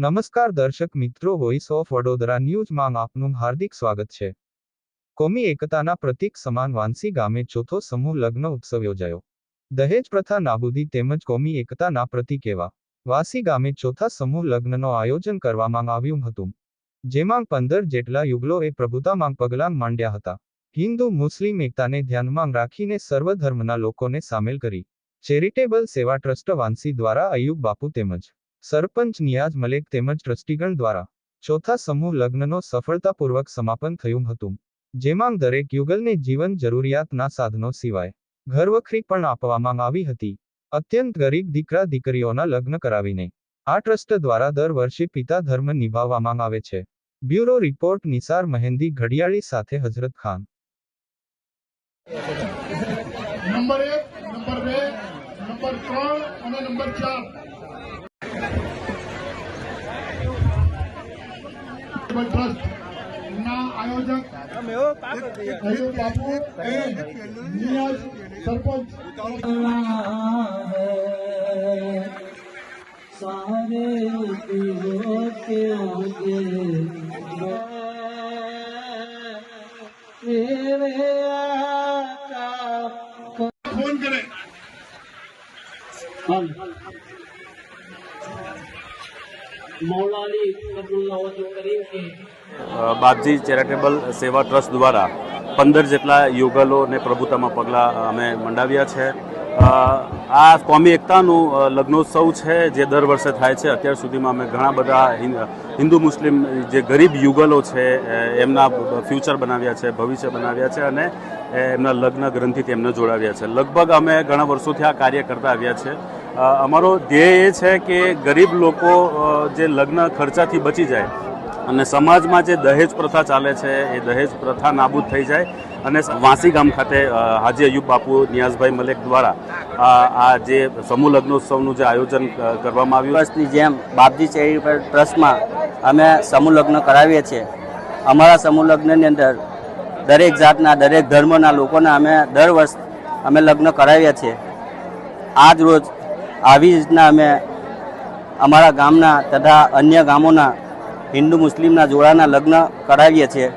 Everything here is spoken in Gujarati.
નમસ્કાર દર્શક મિત્રો વોઇસ ઓફ વડોદરા ન્યૂઝમાં આપનું હાર્દિક સ્વાગત છે. કોમી એકતાના પ્રતીક સમાન વાંસી ગામે ચોથો સમૂહ લગ્ન ઉત્સવ યોજાયો. દહેજ પ્રથા નાબૂદી તેમજ કોમી એકતાના પ્રતીક એવા વાસી ગામે ચોથા સમૂહ લગ્નનો આયોજન કરવામાં આવ્યું હતું. જેમાં પંદર જેટલા યુગલોએ પ્રભુતામાં પગલાં માંડ્યા હતા. હિન્દુ, મુસ્લિમ એકતાને ધ્યાનમાં રાખીને સર્વ ધર્મના લોકોને સામેલ કરી ચેરિટેબલ સેવા ટ્રસ્ટ વાંસી દ્વારા અયુબ બાપુ તેમજ સરપંચ નિયાઝ મલેક તેમજ ટ્રસ્ટીગણ દ્વારા ચોથા સમૂહ લગ્નનો સફળતાપૂર્વક સમાપન થયું હતું, જેમાં દરેક યુગલને જીવન જરૂરિયાતના સાધનો સિવાય ઘરવખરી પણ આપવામાં આવી હતી. અત્યંત ગરીબ દીકરા દીકરીઓના લગ્ન કરાવીને આ ટ્રસ્ટ દ્વારા દર વર્ષે પિતા ધર્મ નિભાવવામાં આવે છે. બ્યુરો રિપોર્ટ, નિસાર મહેંદી ઘડિયાળી સાથે હઝરત ખાન. નંબર એક, નંબર બે, નંબર ત્રણ અને નંબર ચાર. ચેરિટેબલ ટ્રસ્ટ ના આયોજક કહ્યું બાપુ સરપંચ. સારે ફોન કરે. બાપજી ચેરિટેબલ સેવા ટ્રસ્ટ દ્વારા પંદર જેટલા યુગલોને પ્રભુતામાં પગલાં અમે મંડાવ્યા છે. આ કોમી એકતાનું લગ્નોત્સવ છે જે દર વર્ષે થાય છે. અત્યાર સુધીમાં અમે ઘણા બધા હિન્દુ મુસ્લિમ જે ગરીબ યુગલો છે એમના ફ્યુચર બનાવ્યા છે, ભવિષ્ય બનાવ્યા છે અને એમના લગ્ન ગ્રંથિથી એમને જોડાવ્યા છે. લગભગ અમે ઘણા વર્ષોથી આ કાર્ય કરતા આવ્યા છે. અમારો ધ્યેય એ છે કે ગરીબ લોકો જે લગ્ન ખર્ચાથી બચી જાય અને સમાજમાં જે દહેજ પ્રથા ચાલે છે, એ દહેજ પ્રથા નાબૂદ થઈ જાય અને વાંસી ગામ ખાતે હાજી અયુબ બાપુ, નિયાઝભાઈ મલેક દ્વારા આ જે સમૂહ લગ્નોત્સવનું જે આયોજન કરવામાં આવ્યું. વર્ષની જેમ બાપજી ચેરિટેબલ ટ્રસ્ટમાં અમે સમૂહ લગ્ન કરાવીએ છીએ. અમારા સમૂહ લગ્નની અંદર દરેક જાતના, દરેક ધર્મના લોકોના અમે દર વર્ષ અમે લગ્ન કરાવીએ છીએ. આજ રોજ આવી રીતના અમે અમારા ગામના તથા અન્ય ગામોના હિન્દુ મુસ્લિમના જોડાના લગ્ન કરાવીએ છીએ.